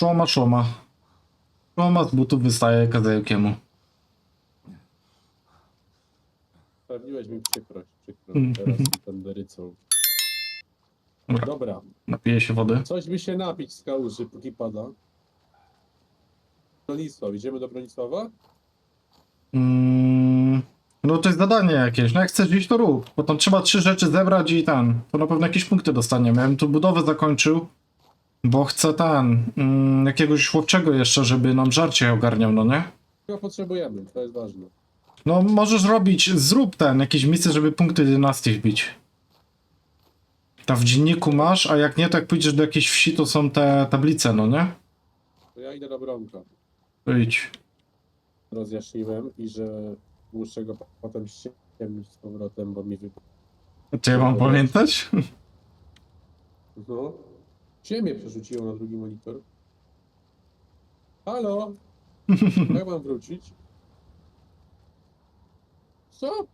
Szoma, szoma. Szoma z butów wystaje kazełkiemu. Sprawiłeś mi przykrość, przykrość. Mm. Teraz będę rycą. Dobra. Dobra, Napije się wody. coś by się napić z kałuży, póki pada. Bronisław, idziemy do Bronisława? Mm, no to jest zadanie jakieś. No jak chcesz iść, to rób. Bo tam trzeba trzy rzeczy zebrać i ten. To na pewno jakieś punkty dostaniemy. Ja bym tu budowę zakończył. Bo chcę ten. Mm, jakiegoś łowczego jeszcze, żeby nam żarcie ogarniał, no nie? Chyba potrzebujemy, to jest ważne. No możesz robić, zrób ten, jakieś miejsce, żeby punkty dynastii wbić. Tam w dzienniku masz, a jak nie, to jak pójdziesz do jakiejś wsi, to są te tablice, no nie? To ja idę do Bronka. To idź. Rozjaśniłem i że muszę go po- potem ściemnić z powrotem, bo mi wy... Czy ja mam pamiętać? No. Ziemię przerzuciło na drugi monitor. Halo? Jak mam wrócić? Co?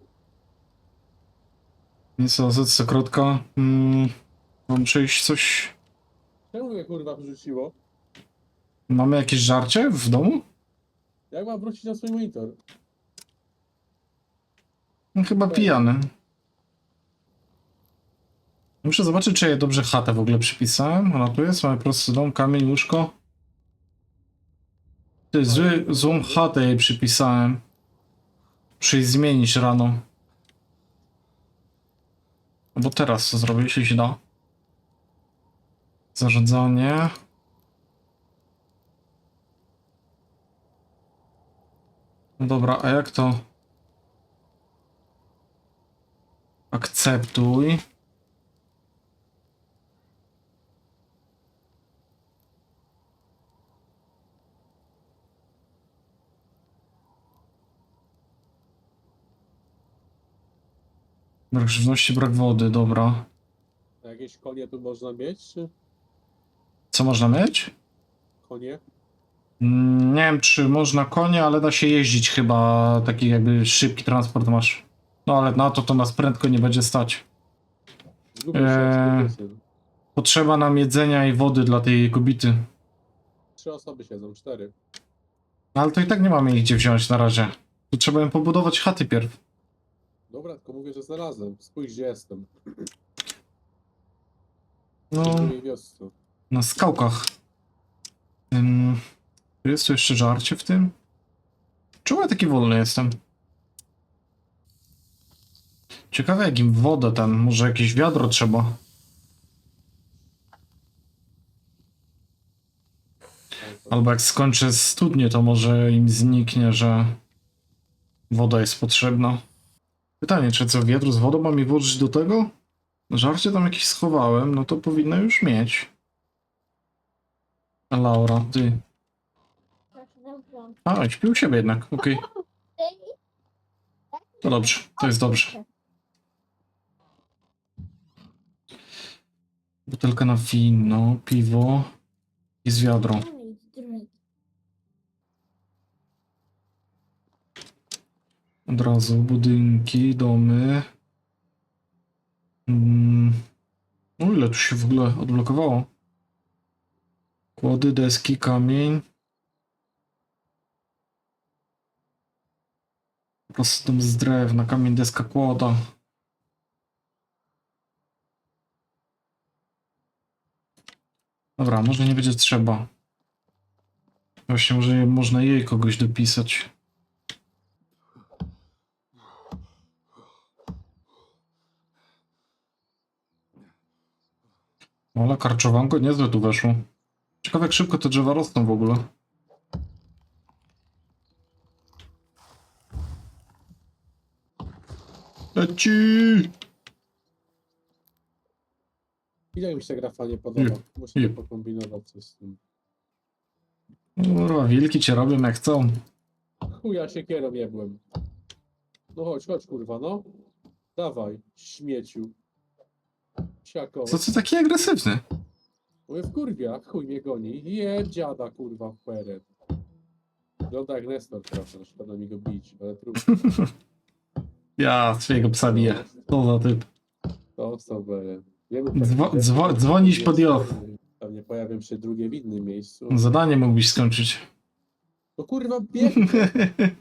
Nic, no, co krótko. Mm, mam przyjść coś... Czemu mnie kurwa wyrzuciło? Mamy jakieś żarcie w domu? Jak mam wrócić na swój monitor? No, chyba pijany. Muszę zobaczyć, czy ja dobrze chatę w ogóle przypisałem. Ona tu jest, mamy prosty dom, kamień, łóżko. Ty, zły, złą chatę jej przypisałem. Muszę jej zmienić rano. Albo teraz to zrobię, jeśli się da. Zarządzanie. No dobra, a jak to? Akceptuj. Brak żywności, brak wody, dobra. A jakieś konie tu można mieć? Czy Co można mieć? konie? Mm, Nie wiem, czy można konie, ale da się jeździć chyba. Taki jakby szybki transport masz. No ale na to to nas prędko nie będzie stać. Się Eee. eee... Potrzeba nam jedzenia i wody dla tej kobiety. Trzy osoby siedzą, cztery. No, ale to i tak nie mamy ich gdzie wziąć na razie. Tu trzeba im pobudować chaty pierw. Dobra, tylko mówię, że znalazłem. Spójrz, gdzie jestem. No, W drugiej wiosce. na skałkach. Ym, jest tu jeszcze żarcie w tym? Czemu ja taki wolny jestem? Ciekawe jak im wodę ten, może jakieś wiadro trzeba. Albo jak skończę studnię, to może im zniknie, że woda jest potrzebna. Pytanie, czy co, wiadro z wodą mam mi włożyć do tego? Żarcie tam jakieś schowałem, no to powinno już mieć. Laura, ty. A, śpił siebie jednak, okej. To dobrze, to jest dobrze. Butelka na wino, piwo i z wiadro. Od razu budynki, domy. Mm. O ile tu się w ogóle odblokowało? Kłody, deski, kamień. Po prostu dom z drewna, kamień, deska, kłoda. Dobra, może nie będzie trzeba. Właśnie, może można jej kogoś dopisać. Ale karczowanko niezłe tu weszło. Ciekawe jak szybko te drzewa rosną w ogóle. Leci! Ile mi się grafa nie podoba? Nie. Muszę to pokombinować coś z tym. Kurwa, wilki cię robią jak chcą. Chuja siekierą jebłem. No chodź, chodź kurwa, no. Dawaj, śmieciu. Siako. Co ty taki agresywny? Mówię w kurwia, chuj mnie goni. Je dziada kurwa w peret. Wygląda jak Nestor trochę, szkoda mi go bić, ale trudno. Ja swojego psa biję. Co za typ. To sobie. Wiemy, Dzwo- dzwo- dzwonić pod Jow. Pewnie nie pojawią się drugie w innym miejscu. Zadanie mógłbyś skończyć. To kurwa biegnę.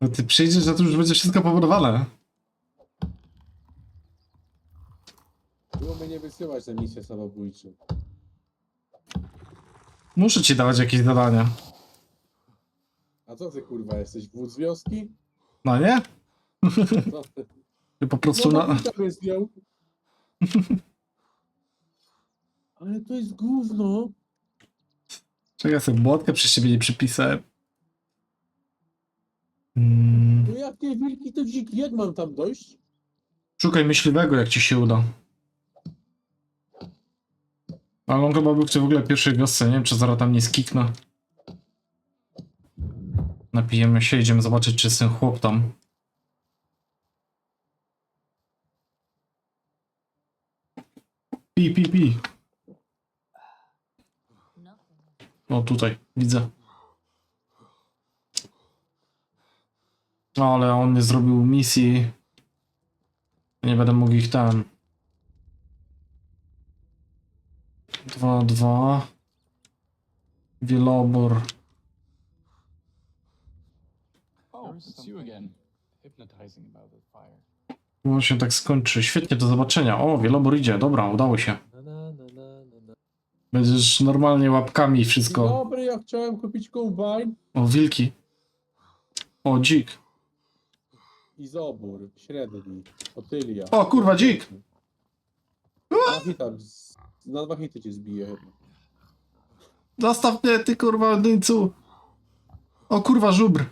No ty przyjdziesz, że to już będzie wszystko pobudowane. Było mnie nie wysyłać na misję samobójczą. Muszę ci dawać jakieś zadania. A co ty kurwa jesteś? Wódz z wioski? No nie? Co ty? Ty po prostu No, na... no, zdjął. Ale to jest gówno. Czekaj, ja sobie błotkę przez ciebie nie przypisałem. Mm. No jak nie wilki, to dziki. Jak mam tam dojść? Szukaj myśliwego, jak ci się uda. Ale on chyba był w ogóle pierwszej wiosce, nie wiem czy zaraz tam nie skiknę. Napijemy się, idziemy zobaczyć czy jest ten chłop tam. Pi, pi, pi. O, tutaj, widzę. No, ale on nie zrobił misji. Nie będę mógł ich tam. Dwa, dwa. Wielobor. Oh, it's you again. Hypnotizing about the fire. No się tak skończy. Świetnie, do zobaczenia. O, wielobor idzie. Dobra, udało się. Będziesz normalnie łapkami wszystko. Dobry, ja chciałem kupić kombajn O, wilki. O, dzik. i zobór. Średni. Otylia. O, kurwa, dzik! Dwa hita, z- na dwa hity cię zbije chyba. Zostaw mnie, ty kurwa, dyńcu. O, kurwa, żubr.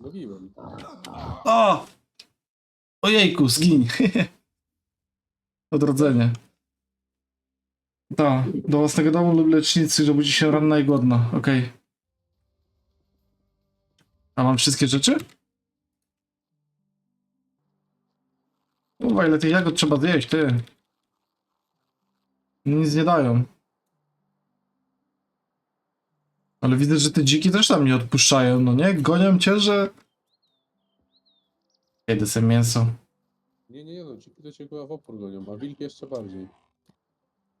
Mówiłem. O! Ojejku, zgiń. Odrodzenie. Tak, do własnego domu lub lecznicy, że budzi się ranna i głodna. Okej. A mam wszystkie rzeczy? Kurwa, ile tych jagód trzeba zjeść, ty. Nic nie dają. Ale widzę, że te dziki też tam nie odpuszczają, no nie? Gonią cię, że... Jedę sobie mięso. Nie, nie, nie, no, dziki to cię chyba w opór gonią, a wilki jeszcze bardziej.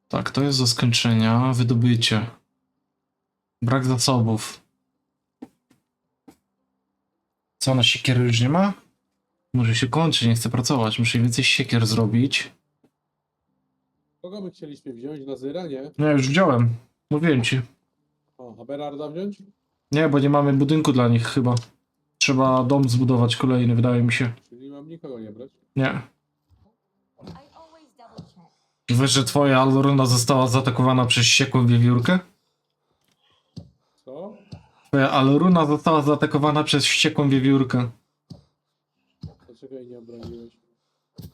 Tak, to jest do skończenia. Wydobycie. Brak zasobów. Co, na siekiery już nie ma? Może się kończy, nie chcę pracować. Muszę więcej siekier zrobić. Kogo my chcieliśmy wziąć na Zyra, nie? Nie, już wziąłem. Mówiłem ci. O, a Berarda wziąć? Nie, bo nie mamy budynku dla nich chyba. Trzeba dom zbudować kolejny, wydaje mi się. Czyli mam nikogo nie brać. Nie. Wiesz, że twoja Alruna została zaatakowana przez ściekłą wiewiórkę? Co? Twoja Alruna została zaatakowana przez wściekłą wiewiórkę. Dlaczego jej nie obroniłeś?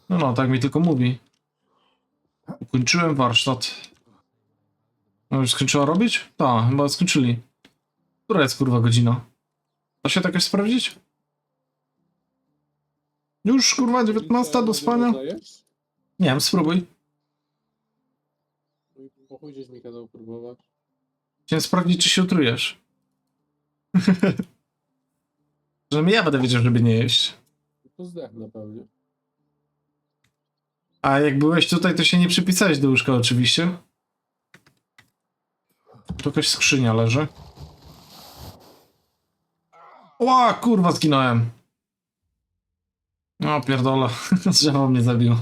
No, no, tak mi tylko mówi. Ukończyłem warsztat. No już skończyła robić? Tak, chyba skończyli. Która jest kurwa godzina? Da się tak sprawdzić? Już kurwa 19 do spania? Nie wiem, spróbuj. Po chuj mi kazał próbować. Chciałem sprawdzić, czy się utrujesz. Żebym ja będę wiedział, żeby nie jeść. To zdechnę pewnie. A jak byłeś tutaj, to się nie przypisałeś do łóżka oczywiście. Tu jakaś skrzynia leży. Ła, kurwa, zginąłem. No, pierdolę. Drzewo mnie zabiło.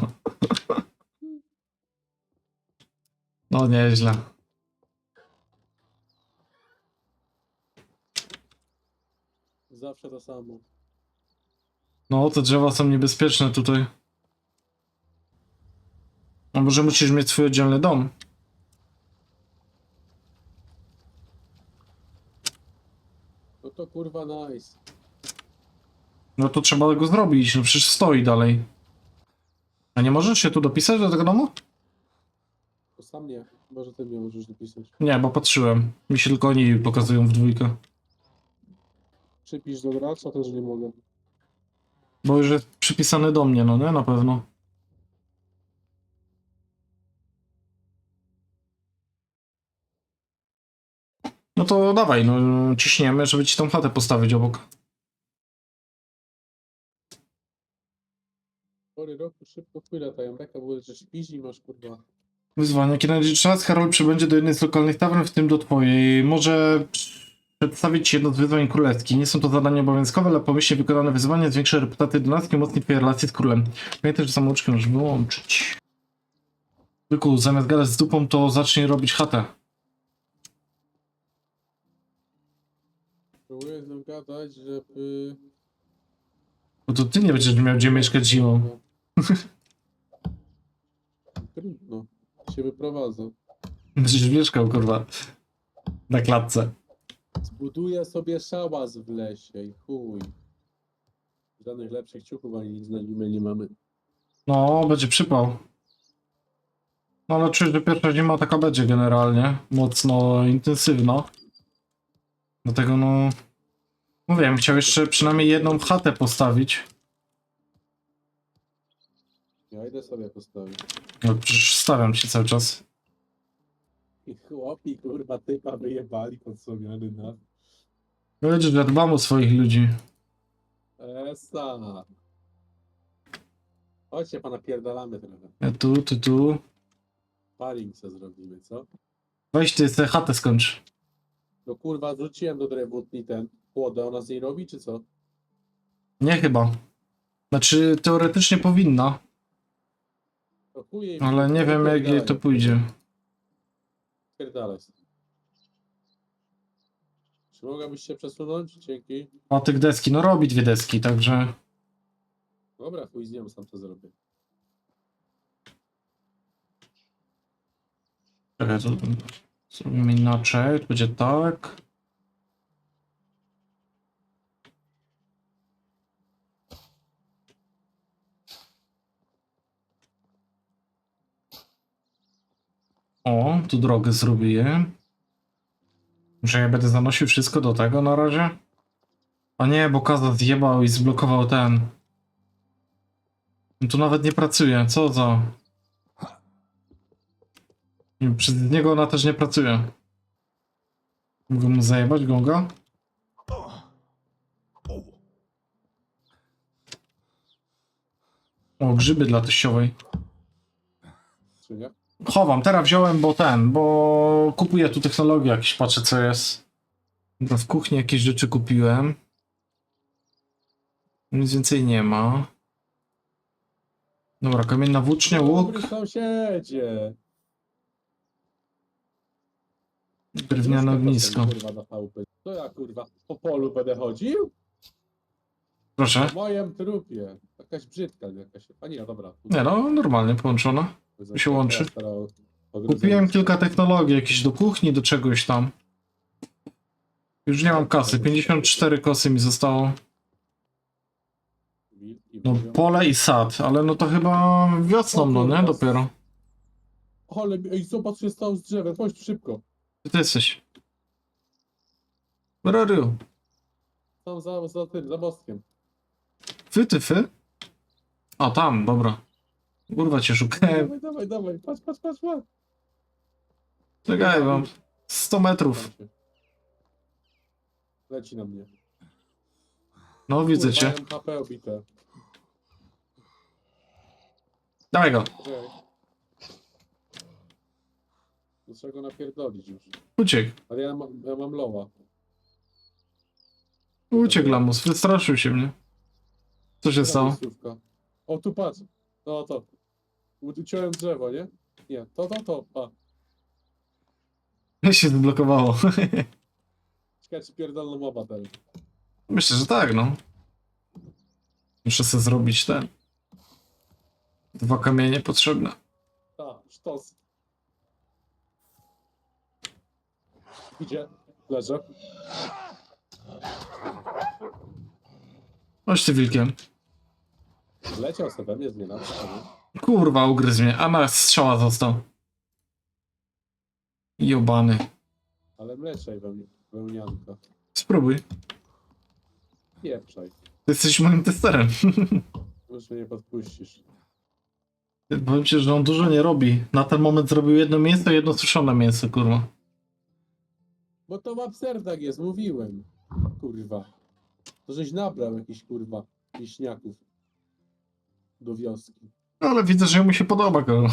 No, nieźle. Zawsze to samo. No, te drzewa są niebezpieczne tutaj. A może musisz mieć swój oddzielny dom? No to kurwa nice. No to trzeba go zrobić, no przecież stoi dalej. A nie możesz się tu dopisać do tego domu? To sam nie. Może ty mnie możesz dopisać. Nie, bo patrzyłem. Mi się tylko oni pokazują w dwójkę. Przypisz do gracza, też nie mogę. Bo już jest przypisany do mnie, no nie? Na pewno. No to dawaj, no ciśniemy, żeby ci tą chatę postawić obok. Pory roku szybko w chuj latają. Beka było, że śpisz i masz kurwa. Wyzwanie. Kiedy czas, Karol przybędzie do jednej z lokalnych tawern, w tym do twojej. Może przedstawić jedno z wyzwań królewskich. Nie są to zadania obowiązkowe, ale pomyślnie wykonane wyzwanie zwiększa reputację dynastii i umocni twoje relacje z królem. Pamiętaj, że samouczkę możesz wyłączyć. Byku, zamiast gadać z dupą, to zacznij robić chatę. Próbuję z nią gadać, żeby... Bo to ty nie będziesz miał gdzie mieszkać zimą. Trudno. Się wyprowadza. Będziesz mieszkał, kurwa. Na klatce. Zbuduję sobie szałas w lesie i chuj. Żadnych lepszych ciuchów ani nic na zimę nie mamy. No, będzie przypał. No ale czuję, że pierwsza zima taka będzie generalnie. Mocno intensywna. Dlatego no... Mówiłem, chciał jeszcze przynajmniej jedną chatę postawić. Ja idę sobie postawić. No przecież stawiam ci cały czas. I chłopi kurwa typa wyjebali podsłomiany na... No Widzisz, że dbam o swoich ludzi. Esa. Chodźcie pana pierdalamy trochę. Ja tu, tu, tu. Paring se zrobimy, co? Weź ty sobie chatę skończ. No kurwa, zrzuciłem do drewutni ten płodę, ona z niej robi, czy co? Nie chyba. Znaczy, teoretycznie powinna, No chuj jej ale nie wiem jak jej to pójdzie. Pierdalaj. Czy mogłabyś się przesunąć? Dzięki. A tych deski, no robi dwie deski, także... Dobra, chuj z nią, sam to zrobię. Czekaj, to zrobimy inaczej. To będzie tak. O, tu drogę zrobię. Że ja będę zanosił wszystko do tego na razie? A nie, bo Kaza zjebał i zblokował ten. Tu nawet nie pracuje, co za... Przez niego ona też nie pracuje. Mogę mu zajebać gonga? O, grzyby dla teściowej. Czy nie? Chowam, teraz wziąłem, bo ten, bo kupuję tu technologię jakieś, patrzę co jest. Dobra, w kuchni jakieś rzeczy kupiłem. Nic więcej nie ma. Dobra, kamienna włócznia, łuk, Dobry sąsiedzie. drewniane ognisko. Kurwa, na chałupy. To ja kurwa po polu będę chodził? Proszę. W moim trupie. Jakaś brzydka jakaś. A nie, dobra. Nie no, normalnie połączona. Się łączy. Kupiłem kilka technologii, jakieś do kuchni, do czegoś tam. Już nie mam kasy, 54 kosy mi zostało. No pole i sad, ale no to chyba wiosną, no nie? Dopiero. Ale ej, zobacz, co się stało z drzewem. Chodź tu szybko. Gdzie ty jesteś? Where are you? Tam za, za tym, za mostkiem. Wy, ty, fy? A, tam, dobra. Kurwa cię szukałem. Dawaj, dawaj, dawaj. Patrz, patrz, patrz, patrz. Czekaj, mam 100 metrów. Leci na mnie. No, widzę Kurwa, cię. mam HP obite. Dawaj go. Czekaj. Do czego napierdolić już. Uciekł. Ale ja, ma, ja mam loła. Uciekł lamus, wystraszył się mnie. Co się stało? Miejscówka. O, tu patrz. No to. Uciąłem drzewo, nie? Nie, to, to, to. A, się zblokowało. ciekawe czy pierdolną moba teraz. Myślę, że tak, no. Muszę sobie zrobić ten. Dwa kamienie potrzebne. A, sztos. Gdzie? Leżę. Chodź ty wilkiem. Leciał sobie we mnie z nie? Kurwa, ugryzł mnie. A na strzała został. Jobany. Ale mleczej we mnie, wełnianka. Spróbuj. Pieprzaj. Ty jesteś moim testerem. Już mnie nie podpuścisz. Powiem ci, że on dużo nie robi. Na ten moment zrobił jedno mięso i jedno suszone mięso, kurwa. Bo to w abserdach jest, mówiłem. Kurwa. To żeś nabrał jakiś kurwa wiśniaków. do wioski. Ale widzę, że mu się podoba go.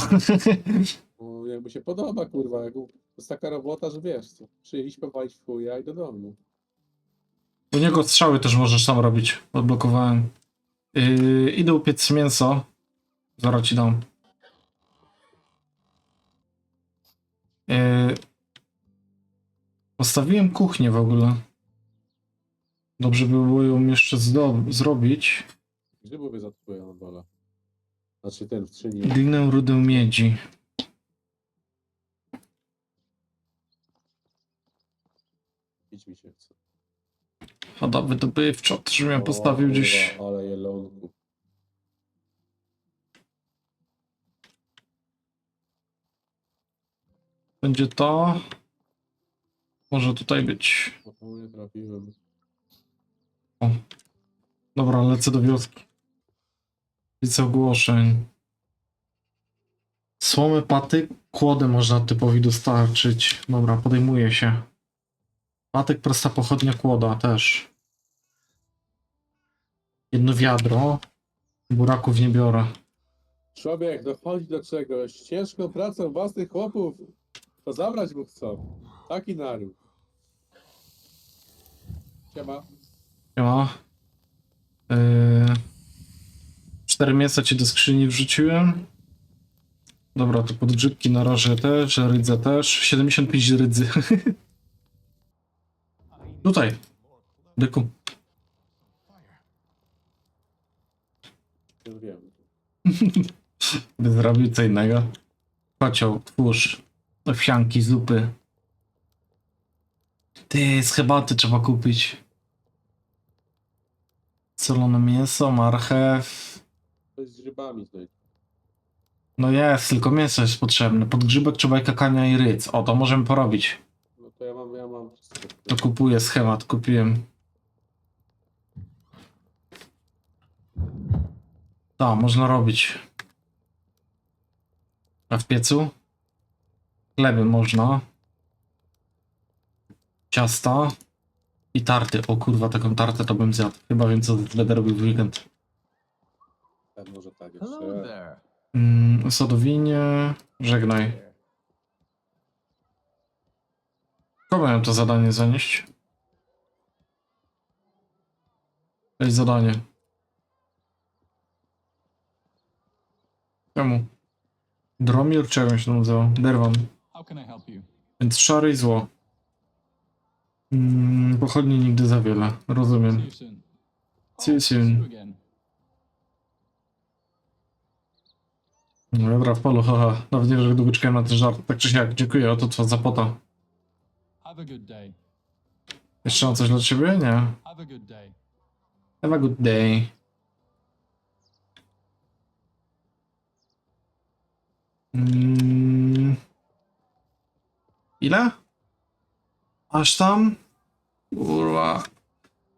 No, jak mu się podoba, kurwa. Jak, to jest taka robota, że wiesz co. Przyjęliśmy walić w chuja i do domu. U niego strzały też możesz sam robić. Odblokowałem. Yy, idę upiec mięso. Zaraz ci dam. Yy, postawiłem kuchnię w ogóle. Dobrze by było ją jeszcze zdo- zrobić. Grzybów jest odpływa na dole. Znaczy ten w. Glinę rudę miedzi. Pić mi się chce. Woda wydobywcza też bym postawił gdzieś. kurwa, Ale jelonku. Będzie to. Może tutaj być. O, to nie trafiłem. Dobra, lecę do wioski. Widzę ogłoszeń. Słomy, patyk, kłodę można typowi dostarczyć. Dobra, podejmuje się. Patyk, prosta pochodnia, kłoda też. Jedno wiadro. Buraków nie biorę. Człowiek dochodzi do czegoś. Ciężką pracą własnych chłopów. To zabrać mu chcą. Taki naród. Siema. Nie ma. Yy... Cztery mięsa ci do skrzyni wrzuciłem. Dobra, to podgrzybki na razie też, rydze też. 75 rydzy. Tutaj. Dyku. By zrobił co innego. Kocioł, twórz. Owsianki, zupy. Ty, z trzeba kupić. Solone mięso, marchew. To grzybami znajdź. No jest, tylko mięso jest potrzebne. Podgrzybek trzeba i kakania i ryc. O, to możemy porobić. No to ja mam, ja mam wszystko. To kupuję schemat, kupiłem. Tak, można robić. A w piecu? Chleby można. Ciasta. I tarty. O kurwa, taką tartę to bym zjadł. Chyba wiem, co będę robił w weekend. Tak, może tak Hello jeszcze. there. Mm, sadowinie. Żegnaj. Kogo miałem to zadanie zanieść? To jest zadanie. Czemu? Dromir czy jak on się to nazywa? Derwan. How can I help you? Więc szary i zło. Mm, pochodni nigdy za wiele. See Rozumiem. you soon. See you soon. See you again. Dobra, w polu, haha. Nawet nie wiem, że długo czekałem na ten żart. Tak czy siak, dziękuję, oto twa zapota. Have a good day. Jeszcze mam coś dla ciebie? Nie. Have a good day. Have a good day. Mm. Ile? Aż tam? Kurwa.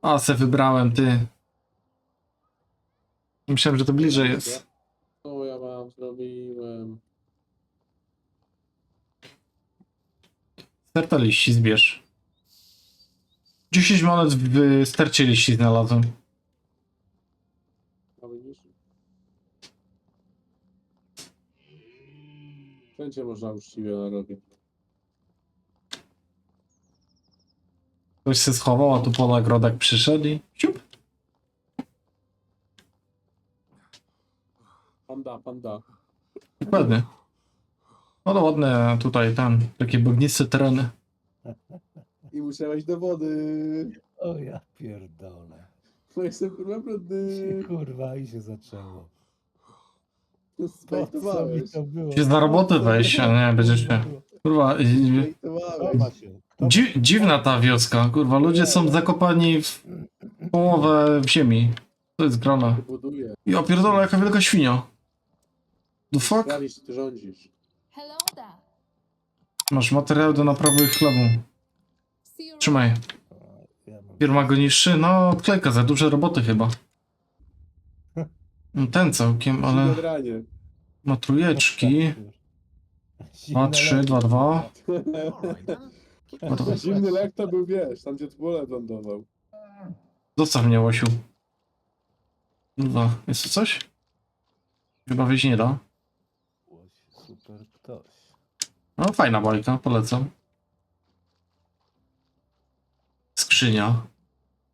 A, se wybrałem, ty. Myślałem, że to bliżej jest. Mam, zrobiłem. Sterta liści zbierz. 10 monet w stercie liści znalazłem. A widzisz? Wszędzie można uczciwie narobić. Ktoś się schował, a tu po nagrodach przyszedł i siup. Panda, panda. Dokładnie. No to ładne tutaj, tam, takie bagniste tereny. I musiałeś do wody. O ja pierdolę. No jestem kurwa brudny. Kurwa i się zaczęło. No, Po co mi Spejtowałeś. to było? Się na robotę wejść, a nie, będziesz się- Kurwa, i- Spejtowałeś. Chowa się. dzi dziwna ta wioska, kurwa, ludzie są zakopani w połowę w ziemi. To jest grana. Buduję. Ja pierdolę, jaka wielka świnia. The fuck? Sprawić, ty rządzisz. Hello there. Masz materiał do naprawy chlebu. See you Trzymaj. Ja mam... Firma go niższy? No, odklejka, za duże roboty chyba. No, Ten całkiem, ale ma trójeczki. 2, 3, 2, 2. No to Zimny lek to był, wiesz, tam gdzie tubulec lądował. Zostaw mnie, Łosiu. Kurwa, jest tu coś? Chyba wyjść nie da. Ktoś. No fajna bajka, polecam. Skrzynia.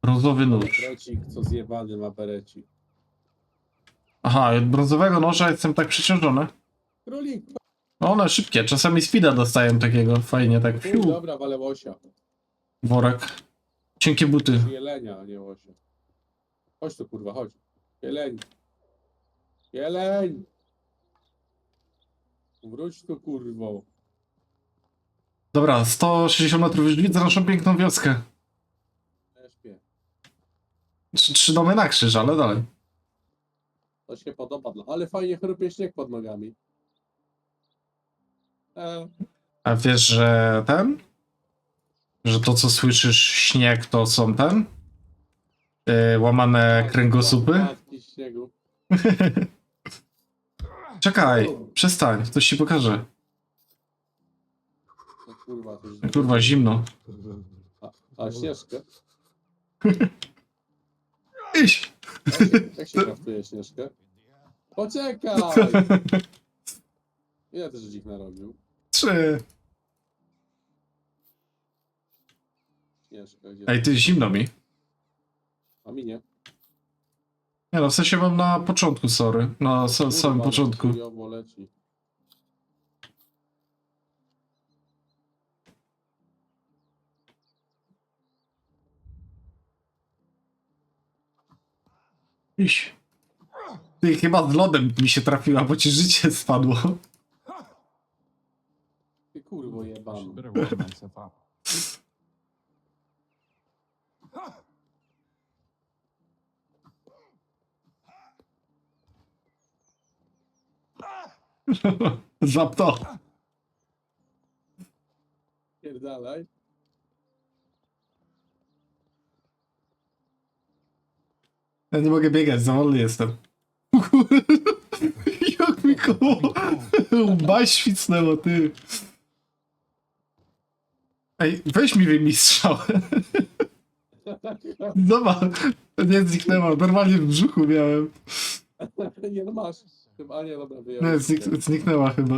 Brązowy nóż. Berecik, co zjebany ma berecik. Aha, od brązowego noża jestem tak przeciążony. Królik, No one szybkie, czasami speeda dostaję takiego, fajnie tak, fiu, dobra, wale łosia. worek. Cienkie buty. Jelenia, a nie łosia. Chodź tu kurwa, chodź. Jeleń. Jeleń! Wróć tu kurwo. Dobra, 160 metrów już widzę naszą piękną wioskę. Ja śpię. Trzy, trzy domy na krzyż, ale dalej. To się podoba, ale fajnie chrupie śnieg pod nogami. E, A wiesz, że ten? Że to, co słyszysz, śnieg, to są ten? Yy, łamane kręgosłupy? Płatki śniegu. Czekaj, przestań, coś ci pokażę. No, kurwa, to już... Kurwa, zimno. A, a śnieżkę? Iść! Jak się kraftuje śnieżkę? Poczekaj! Ile też dzik narobił? Trzy. Śnieżka, gdzie? Ej, ty zimno mi. A mi nie. Nie no, w sensie mam na początku, sorry. Na sa- samym początku. chujowo leci. Iść. Ty chyba z lodem mi się trafiła, bo ci życie spadło. Ty kurwo jebany. should better warm myself up. Zap to. Pierdalaj. Ja nie mogę biegać, za wolny jestem. Jak mi koło łba świcnęło, ty. Ej, weź mi wyjmij strzał. Zobacz, nie zniknęła, normalnie w brzuchu miałem. nie no masz. Chyba nie, dobra, wyjąłem. Znik zniknęła chyba.